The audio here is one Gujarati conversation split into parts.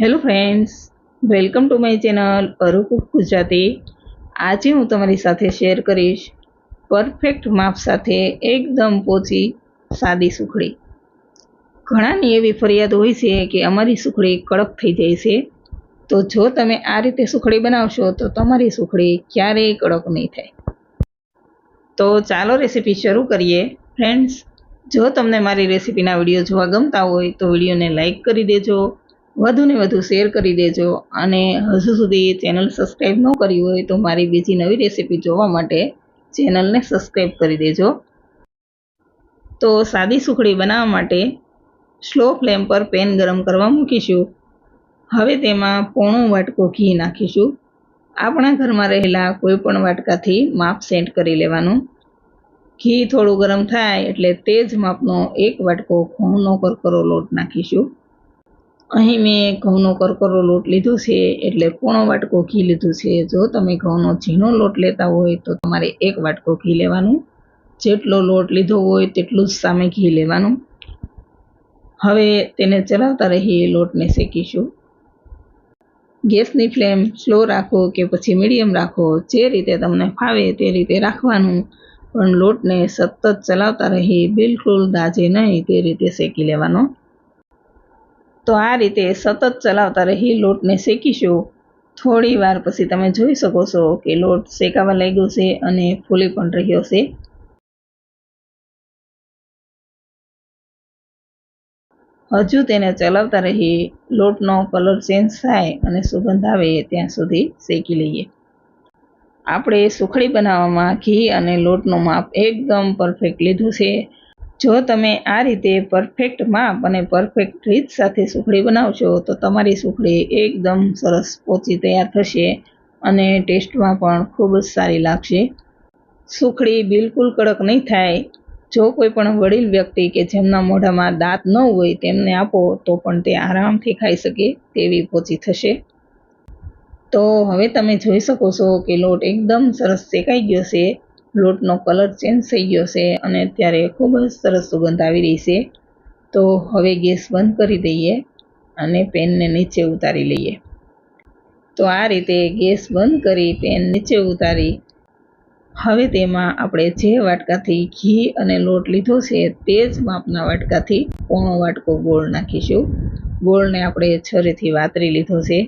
Hello friends welcome to my channel અરુકુક Gujarati આજે હું તમારી સાથે શેર કરીશ પરફેક્ટ માપ સાથે એકદમ પોચી, સાદી સુખડી. ઘણાની એવી ફરિયાદ હોય છે કે અમારી સુખડી કડક થઈ જાય છે. તો જો તમે આ રીતે સુખડી બનાવશો, તો તમારી સુખડી ક્યારેય કડક નહીં થાય. તો ચાલો રેસીપી શરૂ કરીએ. ફ્રેન્ડ્સ જો તમને મારી રેસીપીના વીડિયો જોવા ગમતા હોય, તો વિડીયોને લાઇક કરી દેજો. વધુને વધુ શેર કરી દેજો અને હજુ સુધી ચેનલ સબસ્ક્રાઈબ ન કરી હોય તો મારી બીજી નવી રેસીપી જોવા માટે ચેનલને સબસ્ક્રાઈબ કરી દેજો. તો સાદી સુખડી બનાવવા માટે સ્લો ફ્લેમ પર પેન ગરમ કરવા મૂકીશું. હવે તેમાં પોણો વાટકો ઘી નાખીશું. આપણા ઘરમાં રહેલા કોઈ પણ વાટકાથી માપ સેટ કરી લેવાનું. ઘી થોડું ગરમ થાય એટલે તે જ માપનો એક વાટકો ઘઉંનો કરકરો લોટ નાખીશું. અહીં મેં ઘઉંનો કરકરો લોટ લીધો છે, એટલે પોણો વાટકો ઘી લીધું છે. જો તમે ઘઉંનો ઝીણો લોટ લેતા હોય તો તમારે એક વાટકો ઘી લેવાનું. જેટલો લોટ લીધો હોય તેટલું જ સામે ઘી લેવાનું. હવે તેને ચલાવતા રહીએ, લોટને શેકીશું. ગેસની ફ્લેમ સ્લો રાખો કે પછી મીડિયમ રાખો. જે રીતે તમને ફાવે તે રીતે રાખવાનું. પણ લોટને સતત ચલાવતા રહી બિલકુલ દાજે નહીં તે રીતે શેકી લેવાનો. તો આ રીતે સતત ચલાવતા રહી લોટને શેકીશું. થોડી વાર પછી તમે જોઈ શકો છો કે લોટ શેકાવા લાગ્યો છે અને ફૂલી પણ રહ્યો છે. હજુ તેને ચલાવતા રહી લોટનો કલર ચેન્જ થાય અને સુગંધ આવે ત્યાં સુધી શેકી લઈએ. આપણે સુખડી બનાવવામાં ઘી અને લોટનું માપ એકદમ પરફેક્ટ લીધું છે. જો તમે આ રીતે પરફેક્ટ માપ અને પરફેક્ટ રીત સાથે સુખડી બનાવશો, તો તમારી સુખડી એકદમ સરસ પોચી તૈયાર થશે અને ટેસ્ટમાં પણ ખૂબ જ સારી લાગશે. સુખડી બિલકુલ કડક નહીં થાય. જો કોઈ પણ વડીલ વ્યક્તિ કે જેમના મોઢામાં દાંત ન હોય તેમને આપો, તો પણ તે આરામથી ખાઈ શકે તેવી પોચી થશે. તો હવે તમે જોઈ શકો છો કે લોટ એકદમ સરસ શેકાઈ ગયો છે. લોટનો કલર ચેન્જ થઈ ગયો છે અને અત્યારે ખૂબ જ સરસ સુગંધ આવી રહી છે. તો હવે ગેસ બંધ કરી દઈએ અને પેનને નીચે ઉતારી લઈએ. તો આ રીતે ગેસ બંધ કરી પેન નીચે ઉતારી. હવે તેમાં આપણે જે વાટકાથી ઘી અને લોટ લીધો છે તે જ માપના વાટકાથી પોણો વાટકો ગોળ નાખીશું. ગોળને આપણે છરીથી વાતરી લીધો છે.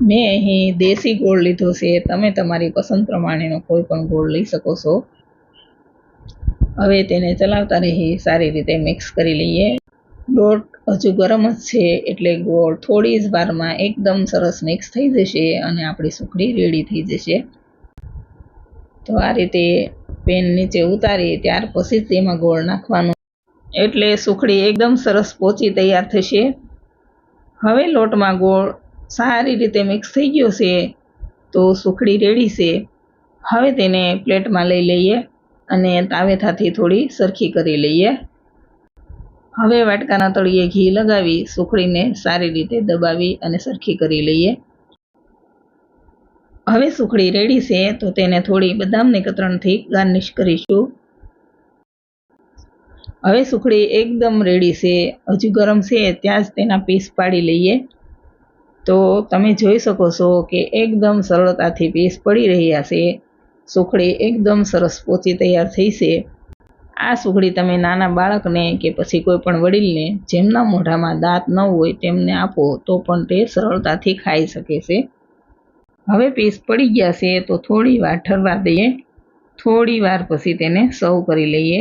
મેં અહીં દેશી ગોળ લીધો છે. તમે તમારી પસંદ પ્રમાણેનો કોઈ પણ ગોળ લઈ શકો છો. હવે તેને ચલાવતા રહી, સારી રીતે મિક્સ કરી લઈએ. લોટ હજુ ગરમ જ છે, એટલે ગોળ થોડી જ વારમાં એકદમ સરસ મિક્સ થઈ જશે અને આપણી સુખડી રેડી થઈ જશે. તો આ રીતે પેન નીચે ઉતારી, ત્યાર પછી જ તેમાં ગોળ નાખવાનું. એટલે સુખડી એકદમ સરસ પોચી તૈયાર થશે. હવે લોટમાં ગોળ સારી રીતે મિક્સ થઈ ગયો છે, તો સુખડી રેડી છે. હવે તેને પ્લેટમાં લઈ લઈએ અને તાવેથાથી થોડી સરખી કરી લઈએ. હવે વાટકાના તળિયે ઘી લગાવી સુખડીને સારી રીતે દબાવી અને સરખી કરી લઈએ. હવે સુખડી રેડી છે, તો તેને થોડી બદામની કતરણથી ગાર્નિશ કરીશું. હવે સુખડી એકદમ રેડી છે, હજુ ગરમ છે, ત્યાં જ તેના પીસ પાડી લઈએ. તો તમે જોઈ શકો છો કે એકદમ સરળતાથી પીસ પડી રહ્યા છે. સુખડી એકદમ સરસ પોચી તૈયાર થઈ છે. આ સુખડી તમે નાના બાળકને કે પછી કોઈ પણ વડીલને જેમના મોઢામાં દાંત ન હોય તેમને આપો તો પણ તે સરળતાથી ખાઈ શકે છે. હવે પીસ પડી ગયા છે તો થોડી વાર ઠરવા દઈએ. થોડી વાર પછી તેને સર્વ કરી લઈએ.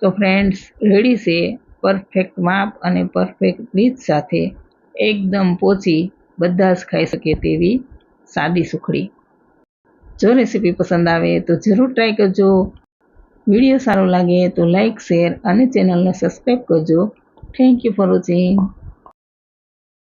તો ફ્રેન્ડ્સ રેડી છે. પરફેક્ટ માપ અને પરફેક્ટ રીત સાથે એકદમ પોચી બધા જ ખાઈ શકે તેવી સાદી સુખડી. જો રેસીપી પસંદ આવે તો જરૂર ટ્રાય કરજો. વીડિયો સારો લાગે તો લાઈક શેર અને ચેનલને સબસ્ક્રાઈબ કરજો. Thank you for watching